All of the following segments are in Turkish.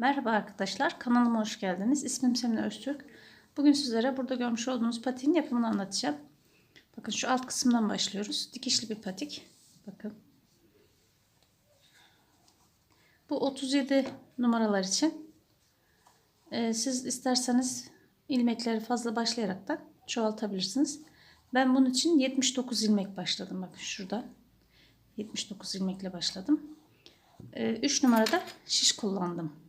Merhaba arkadaşlar, kanalıma hoş geldiniz. İsmim Semine Öztürk. Bugün sizlere burada görmüş olduğunuz patiğin yapımını anlatacağım. Bakın şu alt kısımdan başlıyoruz. Dikişli bir patik. Bakın. Bu 37 numaralar için. Ee, siz isterseniz ilmekleri fazla başlayarak da çoğaltabilirsiniz. Ben bunun için 79 ilmek başladım. Bakın şurada. 79 ilmekle başladım. 3 numarada şiş kullandım.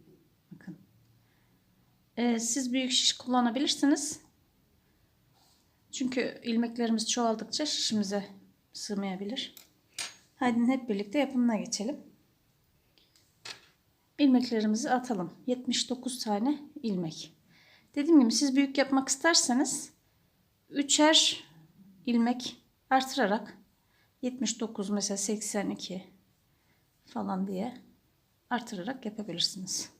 Ee, siz büyük şiş kullanabilirsiniz. Çünkü ilmeklerimiz çoğaldıkça şişimize sığmayabilir. Hadi hep birlikte yapımına geçelim. İlmeklerimizi atalım. 79 tane ilmek. Dediğim gibi siz büyük yapmak isterseniz üçer ilmek artırarak 79 mesela 82 falan diye artırarak yapabilirsiniz.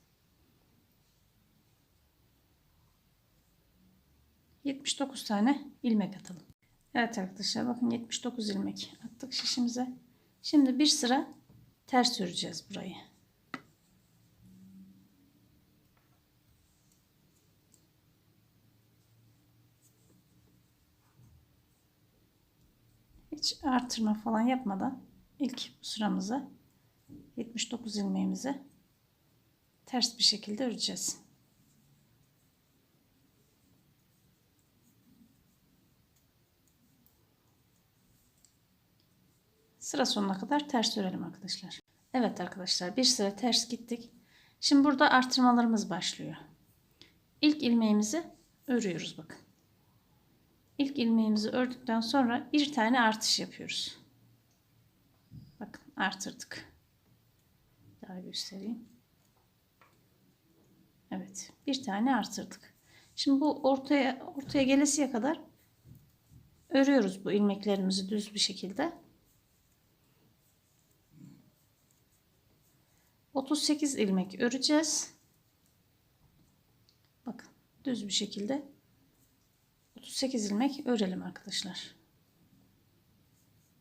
79 tane ilmek atalım. Evet arkadaşlar bakın 79 ilmek attık şişimize. Şimdi bir sıra ters öreceğiz burayı. Hiç artırma falan yapmadan ilk sıramıza 79 ilmeğimizi ters bir şekilde öreceğiz. Sıra sonuna kadar ters örelim arkadaşlar. Evet arkadaşlar bir sıra ters gittik. Şimdi burada artırmalarımız başlıyor. İlk ilmeğimizi örüyoruz bakın. İlk ilmeğimizi ördükten sonra bir tane artış yapıyoruz. Bakın artırdık. Daha göstereyim. Evet, bir tane artırdık. Şimdi bu ortaya ortaya gelesiye kadar örüyoruz bu ilmeklerimizi düz bir şekilde. 38 ilmek öreceğiz. Bakın düz bir şekilde 38 ilmek örelim arkadaşlar.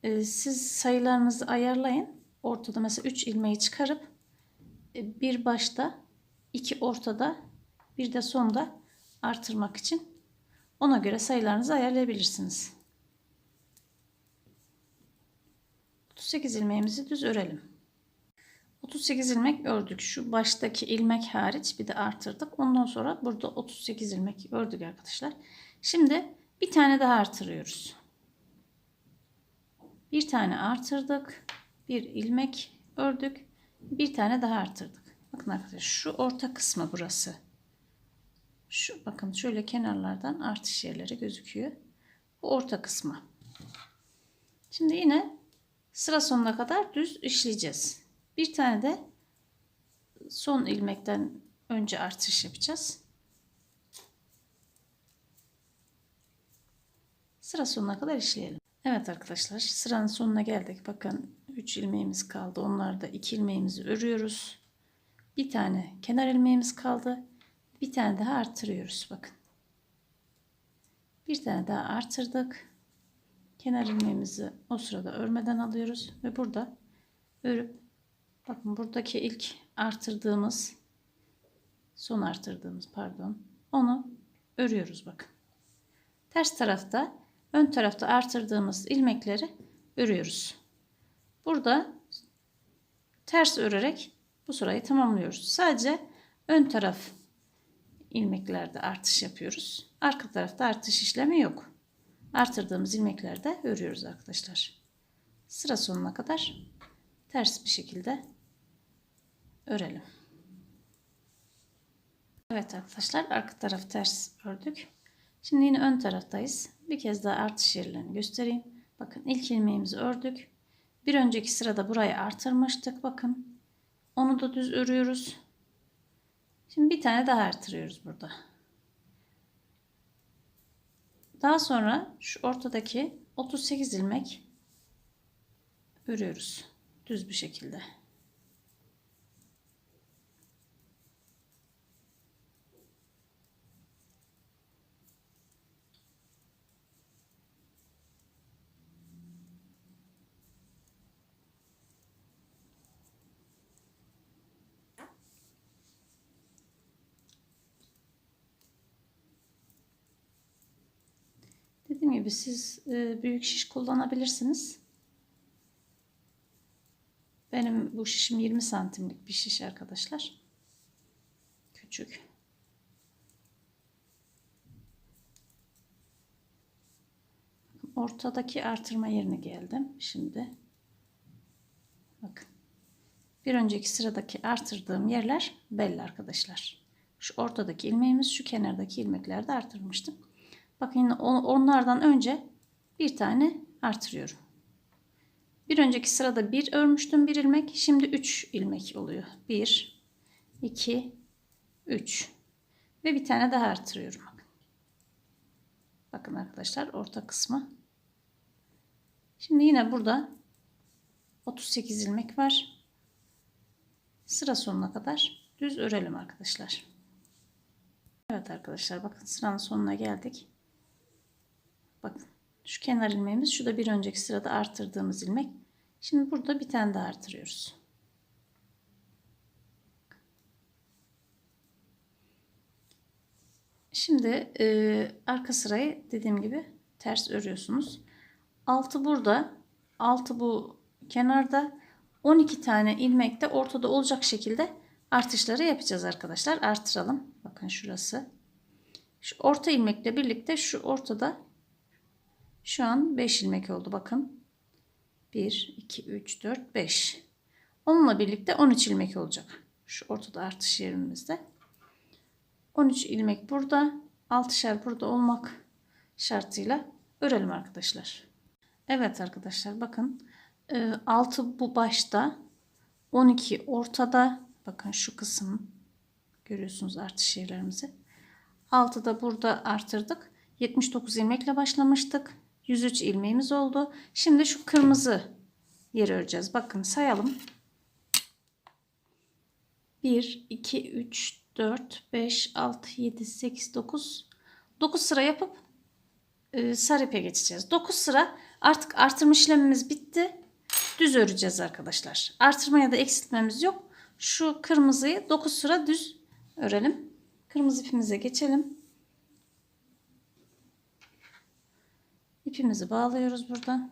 Ee, siz sayılarınızı ayarlayın. Ortada mesela 3 ilmeği çıkarıp e, bir başta, iki ortada, bir de sonda artırmak için ona göre sayılarınızı ayarlayabilirsiniz. 38 ilmeğimizi düz örelim. 38 ilmek ördük. Şu baştaki ilmek hariç bir de artırdık. Ondan sonra burada 38 ilmek ördük arkadaşlar. Şimdi bir tane daha artırıyoruz. Bir tane artırdık. Bir ilmek ördük. Bir tane daha artırdık. Bakın arkadaşlar şu orta kısmı burası. Şu bakın şöyle kenarlardan artış yerleri gözüküyor. Bu orta kısmı. Şimdi yine sıra sonuna kadar düz işleyeceğiz. Bir tane de son ilmekten önce artış yapacağız. Sıra sonuna kadar işleyelim. Evet arkadaşlar sıranın sonuna geldik. Bakın 3 ilmeğimiz kaldı. Onlarda 2 ilmeğimizi örüyoruz. Bir tane kenar ilmeğimiz kaldı. Bir tane daha artırıyoruz. Bakın. Bir tane daha artırdık. Kenar ilmeğimizi o sırada örmeden alıyoruz. Ve burada örüp bakın buradaki ilk artırdığımız son artırdığımız pardon onu örüyoruz bakın. Ters tarafta ön tarafta artırdığımız ilmekleri örüyoruz. Burada ters örerek bu sırayı tamamlıyoruz. Sadece ön taraf ilmeklerde artış yapıyoruz. Arka tarafta artış işlemi yok. Artırdığımız ilmeklerde örüyoruz arkadaşlar. Sıra sonuna kadar ters bir şekilde örelim. Evet arkadaşlar arka taraf ters ördük. Şimdi yine ön taraftayız. Bir kez daha artış yerlerini göstereyim. Bakın ilk ilmeğimizi ördük. Bir önceki sırada burayı artırmıştık. Bakın. Onu da düz örüyoruz. Şimdi bir tane daha artırıyoruz burada. Daha sonra şu ortadaki 38 ilmek örüyoruz. Düz bir şekilde. Gibi siz e, büyük şiş kullanabilirsiniz. Benim bu şişim 20 santimlik bir şiş arkadaşlar. Küçük. Ortadaki artırma yerine geldim. Şimdi bakın. Bir önceki sıradaki artırdığım yerler belli arkadaşlar. Şu ortadaki ilmeğimiz şu kenardaki ilmeklerde artırmıştım. Bakın onlardan önce bir tane artırıyorum. Bir önceki sırada bir örmüştüm bir ilmek. Şimdi 3 ilmek oluyor. 1, 2, 3 ve bir tane daha artırıyorum. Bakın arkadaşlar orta kısmı. Şimdi yine burada 38 ilmek var. Sıra sonuna kadar düz örelim arkadaşlar. Evet arkadaşlar bakın sıranın sonuna geldik. Bakın şu kenar ilmeğimiz şu da bir önceki sırada arttırdığımız ilmek. Şimdi burada bir tane daha artırıyoruz. Şimdi e, arka sırayı dediğim gibi ters örüyorsunuz. Altı burada, altı bu kenarda 12 tane ilmek de ortada olacak şekilde artışları yapacağız arkadaşlar. Artıralım. Bakın şurası. Şu orta ilmekle birlikte şu ortada şu an 5 ilmek oldu. Bakın. 1, 2, 3, 4, 5. Onunla birlikte 13 ilmek olacak. Şu ortada artış yerimizde. 13 ilmek burada. 6'şer burada olmak şartıyla örelim arkadaşlar. Evet arkadaşlar bakın. 6 bu başta. 12 ortada. Bakın şu kısım. Görüyorsunuz artış yerlerimizi. 6 da burada artırdık. 79 ilmekle başlamıştık. 103 ilmeğimiz oldu. Şimdi şu kırmızı yeri öreceğiz. Bakın sayalım. 1, 2, 3, 4, 5, 6, 7, 8, 9. 9 sıra yapıp e, sarı ipe geçeceğiz. 9 sıra artık artırma işlemimiz bitti. Düz öreceğiz arkadaşlar. Artırma ya da eksiltmemiz yok. Şu kırmızıyı 9 sıra düz örelim. Kırmızı ipimize geçelim. İpimizi bağlıyoruz buradan.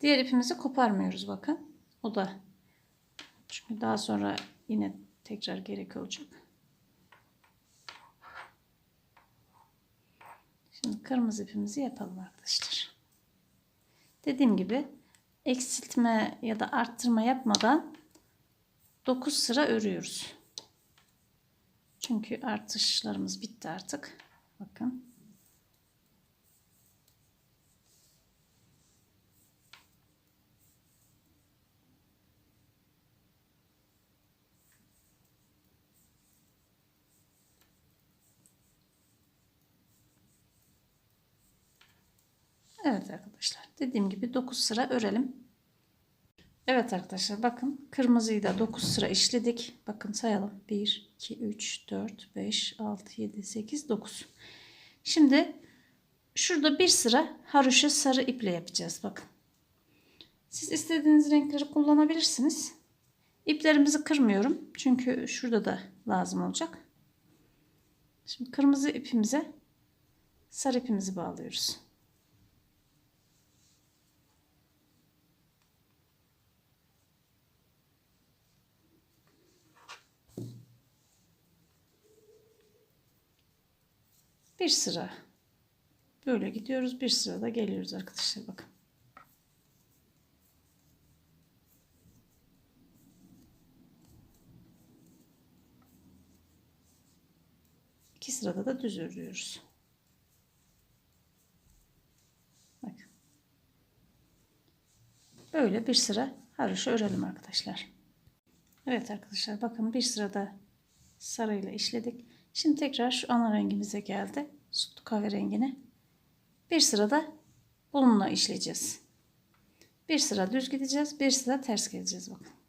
Diğer ipimizi koparmıyoruz bakın. O da çünkü daha sonra yine tekrar gerek olacak. Şimdi kırmızı ipimizi yapalım arkadaşlar. Dediğim gibi eksiltme ya da arttırma yapmadan 9 sıra örüyoruz. Çünkü artışlarımız bitti artık. Bakın. Evet arkadaşlar dediğim gibi 9 sıra örelim. Evet arkadaşlar bakın kırmızıyı da 9 sıra işledik. Bakın sayalım. 1, 2, 3, 4, 5, 6, 7, 8, 9. Şimdi şurada bir sıra haroşa sarı iple yapacağız. Bakın. Siz istediğiniz renkleri kullanabilirsiniz. İplerimizi kırmıyorum. Çünkü şurada da lazım olacak. Şimdi kırmızı ipimize sarı ipimizi bağlıyoruz. Bir sıra. Böyle gidiyoruz. Bir sırada geliyoruz arkadaşlar bakın. İki sırada da düz örüyoruz. Bakın böyle bir sıra haroşa örelim arkadaşlar. Evet arkadaşlar bakın bir sırada sarıyla işledik Şimdi tekrar şu ana rengimize geldi. Sütlü kahverengine. Bir sırada bununla işleyeceğiz. Bir sıra düz gideceğiz. Bir sıra ters geleceğiz. Bakın.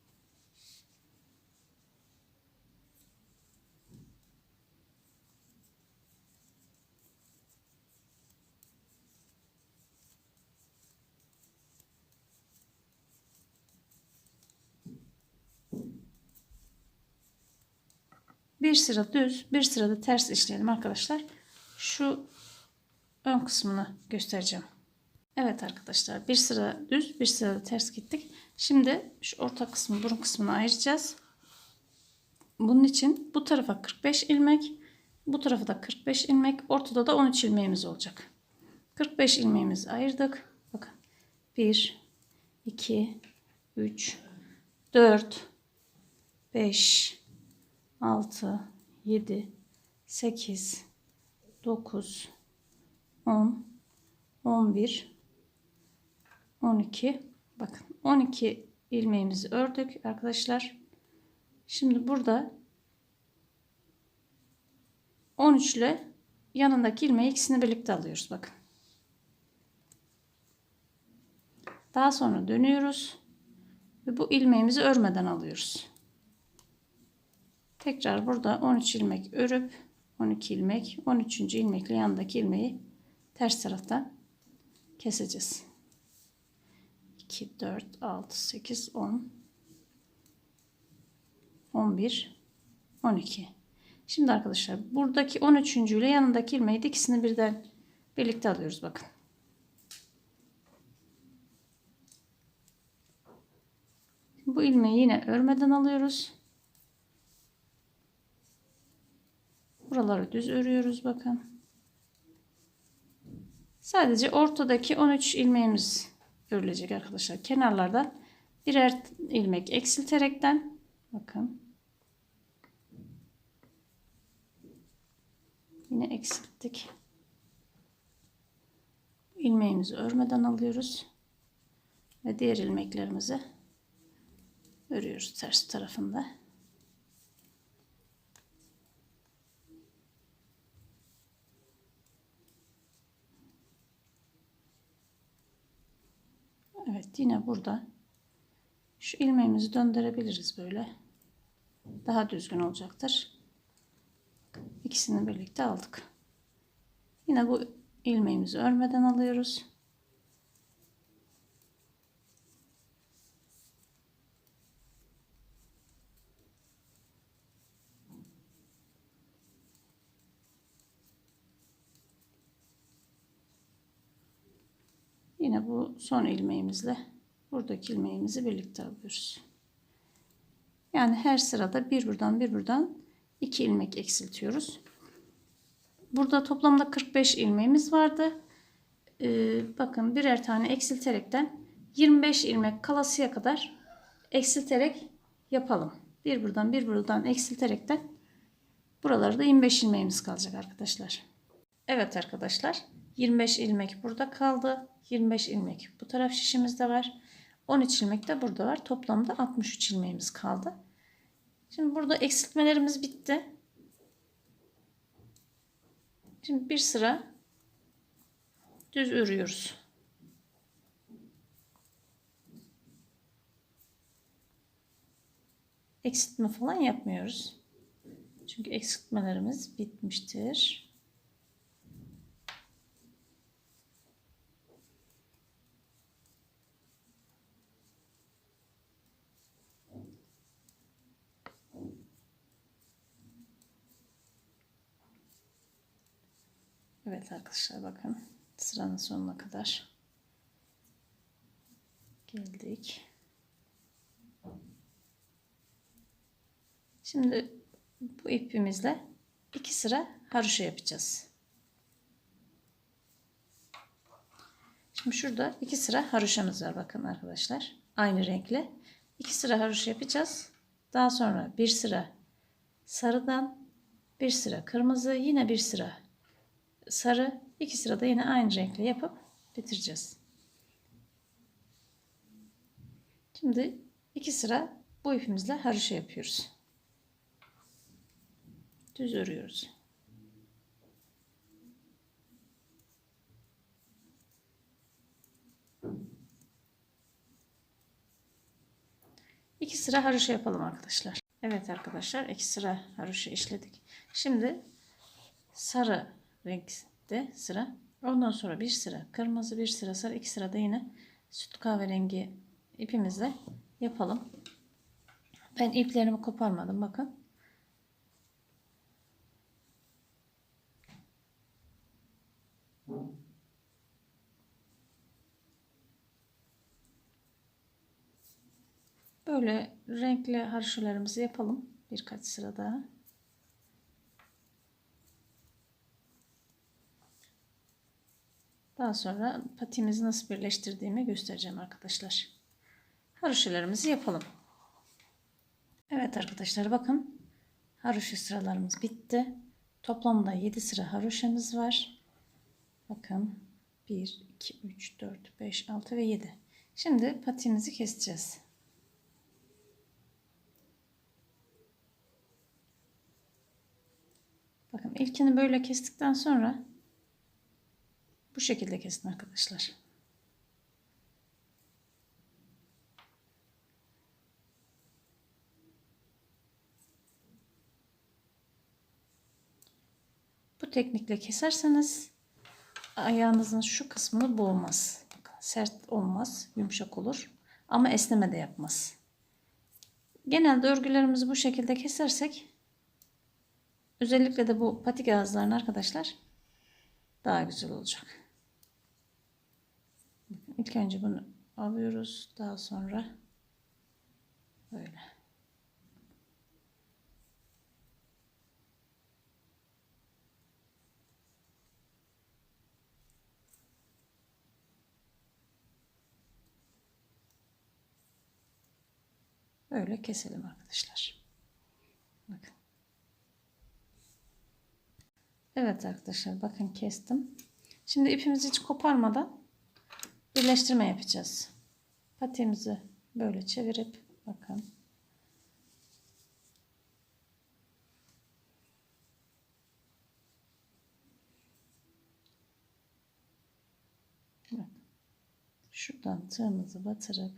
Bir sıra düz bir sırada ters işleyelim arkadaşlar. Şu ön kısmını göstereceğim. Evet arkadaşlar bir sıra düz bir sırada ters gittik. Şimdi şu orta kısmı burun kısmını ayıracağız. Bunun için bu tarafa 45 ilmek bu tarafa da 45 ilmek ortada da 13 ilmeğimiz olacak. 45 ilmeğimizi ayırdık. Bakın 1 2 3 4 5 6 7 8 9 10 11 12 bakın 12 ilmeğimizi ördük arkadaşlar. Şimdi burada 13 ile yanındaki ilmeği ikisini birlikte alıyoruz bakın. Daha sonra dönüyoruz ve bu ilmeğimizi örmeden alıyoruz. Tekrar burada 13 ilmek örüp 12 ilmek 13. ilmekle yanındaki ilmeği ters taraftan keseceğiz. 2 4 6 8 10 11 12 Şimdi arkadaşlar buradaki 13. ile yanındaki ilmeği de ikisini birden birlikte alıyoruz bakın. Bu ilmeği yine örmeden alıyoruz. Buraları düz örüyoruz bakın. Sadece ortadaki 13 ilmeğimiz örülecek arkadaşlar. Kenarlardan birer ilmek eksilterekten bakın. Yine eksilttik. ilmeğimizi örmeden alıyoruz. Ve diğer ilmeklerimizi örüyoruz ters tarafında. Evet yine burada şu ilmeğimizi döndürebiliriz böyle. Daha düzgün olacaktır. İkisini birlikte aldık. Yine bu ilmeğimizi örmeden alıyoruz. Bu son ilmeğimizle buradaki ilmeğimizi birlikte alıyoruz. Yani her sırada bir buradan bir buradan iki ilmek eksiltiyoruz. Burada toplamda 45 ilmeğimiz vardı. Ee, bakın birer tane eksilterekten 25 ilmek kalasıya kadar eksilterek yapalım. Bir buradan bir buradan eksilterekten buralarda 25 ilmeğimiz kalacak arkadaşlar. Evet arkadaşlar 25 ilmek burada kaldı. 25 ilmek bu taraf şişimizde var. 13 ilmek de burada var. Toplamda 63 ilmeğimiz kaldı. Şimdi burada eksiltmelerimiz bitti. Şimdi bir sıra düz örüyoruz. Eksiltme falan yapmıyoruz. Çünkü eksiltmelerimiz bitmiştir. Evet arkadaşlar bakın sıranın sonuna kadar geldik. Şimdi bu ipimizle iki sıra haroşa yapacağız. Şimdi şurada iki sıra haroşamız var bakın arkadaşlar. Aynı renkle. iki sıra haroşa yapacağız. Daha sonra bir sıra sarıdan bir sıra kırmızı yine bir sıra sarı iki sırada yine aynı renkle yapıp bitireceğiz. Şimdi iki sıra bu ipimizle haroşa yapıyoruz. Düz örüyoruz. İki sıra haroşa yapalım arkadaşlar. Evet arkadaşlar iki sıra haroşa işledik. Şimdi sarı renkte sıra. Ondan sonra bir sıra kırmızı, bir sıra sarı, iki sırada yine süt kahverengi ipimizle yapalım. Ben iplerimi koparmadım bakın. Böyle renkli harşularımızı yapalım. Birkaç sıra daha. Daha sonra patimizi nasıl birleştirdiğimi göstereceğim arkadaşlar. Haroşalarımızı yapalım. Evet arkadaşlar bakın. Haroşa sıralarımız bitti. Toplamda 7 sıra haroşamız var. Bakın 1, 2, 3, 4, 5, 6 ve 7. Şimdi patimizi keseceğiz. Bakın ilkini böyle kestikten sonra bu şekilde kesin arkadaşlar. Bu teknikle keserseniz ayağınızın şu kısmını boğmaz. Sert olmaz, yumuşak olur. Ama esneme de yapmaz. Genelde örgülerimizi bu şekilde kesersek özellikle de bu patik ağızlarını arkadaşlar daha güzel olacak. İlk önce bunu alıyoruz. Daha sonra böyle. Böyle keselim arkadaşlar. Bakın. Evet arkadaşlar bakın kestim. Şimdi ipimizi hiç koparmadan birleştirme yapacağız. Patiğimizi böyle çevirip bakın. Bak. Şuradan tığımızı batırıp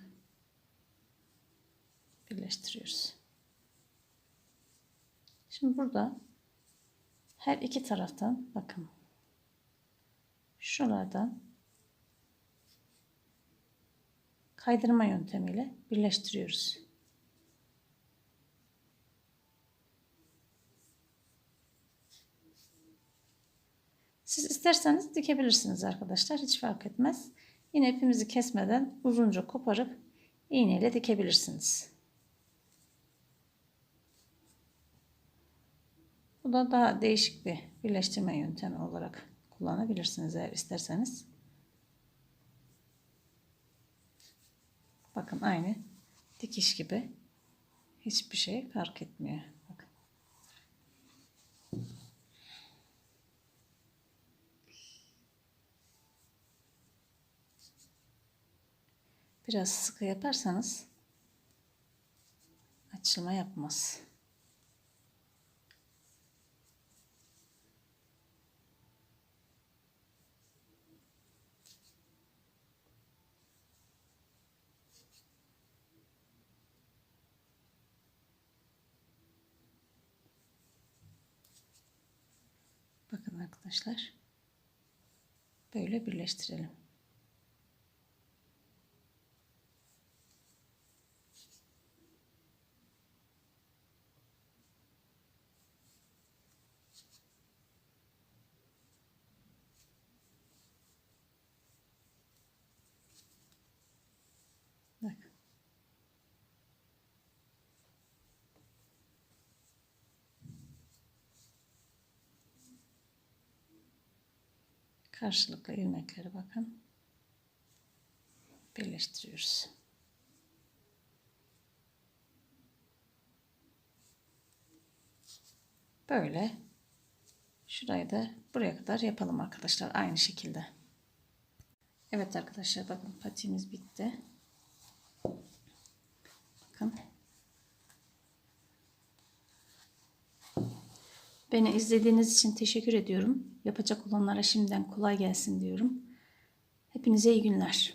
birleştiriyoruz. Şimdi burada her iki taraftan bakın şuralardan kaydırma yöntemiyle birleştiriyoruz. Siz isterseniz dikebilirsiniz arkadaşlar. Hiç fark etmez. Yine ipimizi kesmeden uzunca koparıp iğneyle dikebilirsiniz. Bu da daha değişik bir birleştirme yöntemi olarak kullanabilirsiniz eğer isterseniz. Bakın aynı dikiş gibi hiçbir şey fark etmiyor. Bakın. Biraz sıkı yaparsanız açılma yapmaz. Bakın arkadaşlar. Böyle birleştirelim. Bak. Karşılıklı ilmekleri bakın. Birleştiriyoruz. Böyle. Şurayı da buraya kadar yapalım arkadaşlar. Aynı şekilde. Evet arkadaşlar bakın patiğimiz bitti. Bakın. Beni izlediğiniz için teşekkür ediyorum. Yapacak olanlara şimdiden kolay gelsin diyorum. Hepinize iyi günler.